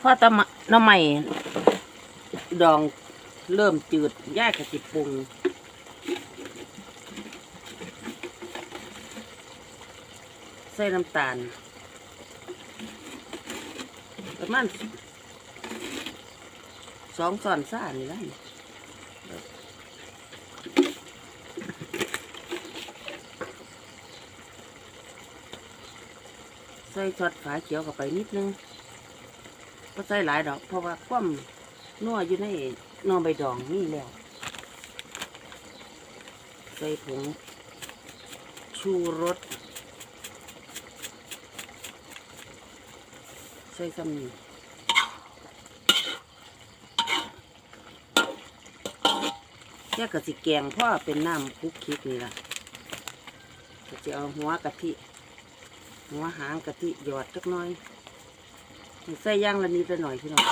พอตะมะน้ำใหม่ดองเริ่มจืดย่ายกะจิปรุงใส่น้ำตาล ประมาณสองส่อนซ่านี่ละนี่ใส่ช็อตฝาเขียวเข้าไปนิดนึง ใส่หลายดอก เพราะว่าความนัวอยู่ในนอใบดองนี่แล้ว ใส่ผงชูรสใส่ซ้ำนี่แค่กะสิแกงพ่อเป็นน้ำคลุกคลิกนี่ล่ะจะเอาหัวกะทิ หัวหางกะทิหยอดจักน่อย ใส่ย่างละนิดละหน่อยพี่น้อง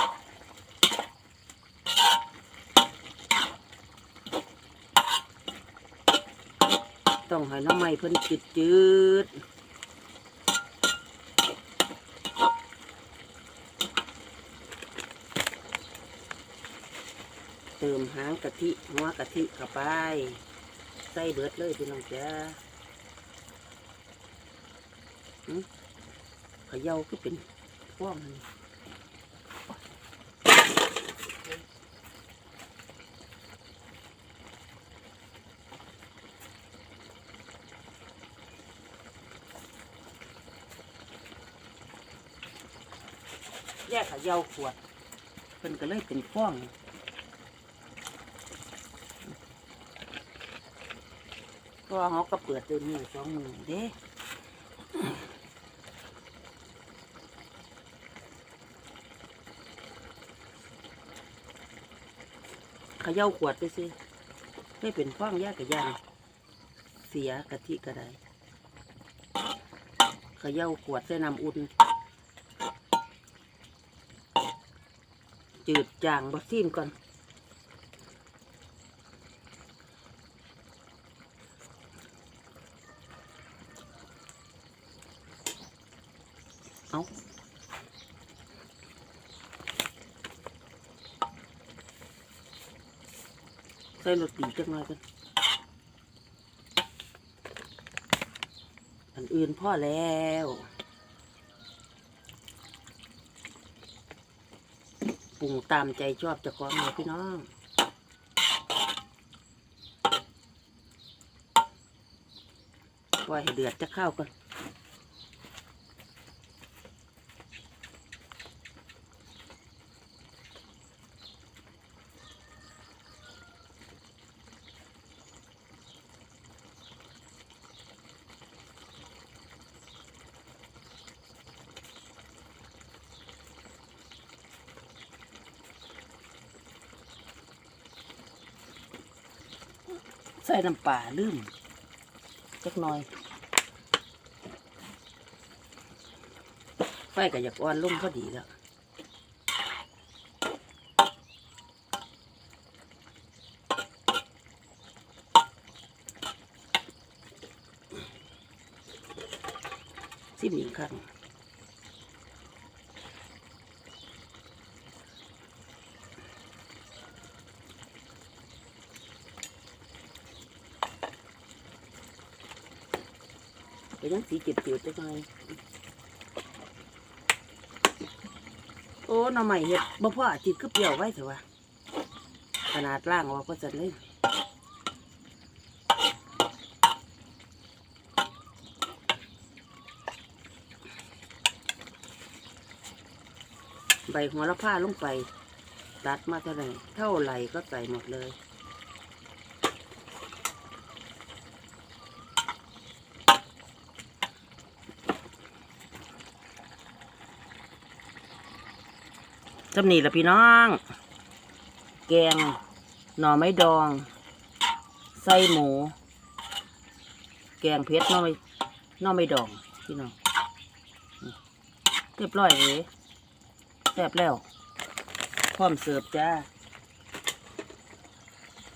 ต้องให้น้ำไม่เพิ่นจืดจืดเติมหางกะทิหัวกะทิเข้าไป ใส่เบิดเลยพี่น้องจ้าหึเขย่าก็เป็น ฟ้องแยกเขย่าขวดเพิ่นก็เลยเป็นฟ้องก็เขาก็เปิดเดินมือสองมือเด้ เขย่าขวดไปสิไม่เป็นฟ้องยากกับยางเสียกะทิกระไดเขย่าขวดใส่น้ำอุ่น จืดจางบอซีมก่อน เอา ใส่รสดีจังหน่อยกันอันอื่นพ่อแล้วปรุงตามใจชอบจะของเลยพี่น้องปล่อยให้เดือดจะเข้ากัน ใส่น้ำปลาลืมจักหน่อยไฟก็อยากอ่อนลงพอดีแล้วสิบอีกครั้ง ก็ยังสีจืดๆจักหน่อยโอ้หน่อใหม่เห็ดบ่พ่อจิตคือเปรี้ยวไว้เถอะวะขนาดล่างออกก็จัดเลยใบหัวละผ้าลงไป ตัดมาเท่าไหร่เท่าไหร่ก็ใส่หมดเลย จำนี่ละพี่น้อง แกง หน่อไม้ดอง ไส้หมู แกงเพชรหน่อไม้หน่อไม้ดอง พี่น้องเรียบร้อยเลยแซ่บแล้ว พร้อมเสิร์ฟจ้า